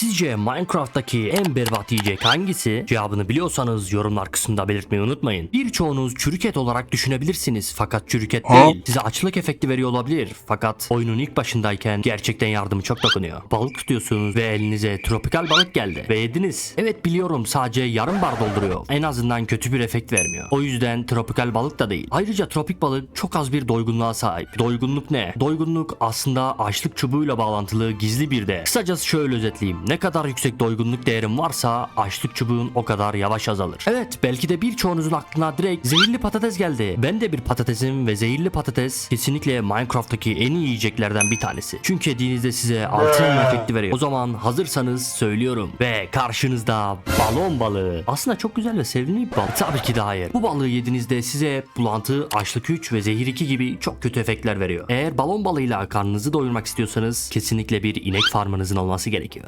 Sizce Minecraft'taki en berbat yiyecek hangisi? Cevabını biliyorsanız yorumlar kısmında belirtmeyi unutmayın. Birçoğunuz çürük et olarak düşünebilirsiniz fakat çürük et değil. Size açlık efekti veriyor olabilir fakat oyunun ilk başındayken gerçekten yardımı çok dokunuyor. Balık tutuyorsunuz ve elinize tropikal balık geldi ve yediniz. Evet biliyorum sadece yarım bar dolduruyor. En azından kötü bir efekt vermiyor. O yüzden tropikal balık da değil. Ayrıca tropik balık çok az bir doygunluğa sahip. Doygunluk ne? Doygunluk aslında açlık çubuğuyla bağlantılı gizli bir de. Kısacası şöyle özetleyeyim. Ne kadar yüksek doygunluk değerim varsa açlık çubuğun o kadar yavaş azalır. Evet belki de birçoğunuzun aklına direkt zehirli patates geldi. Ben de bir patatesim ve zehirli patates kesinlikle Minecraft'taki en iyi yiyeceklerden bir tanesi. Çünkü yediğinizde size altın elma efekti veriyor. O zaman hazırsanız söylüyorum. Ve karşınızda balon balığı. Aslında çok güzel ve sevimli bir balık. Tabii ki de hayır. Bu balığı yediğinizde size bulantı, açlık 3 ve zehir 2 gibi çok kötü efektler veriyor. Eğer balon balığıyla karnınızı doyurmak istiyorsanız kesinlikle bir inek farmınızın olması gerekiyor.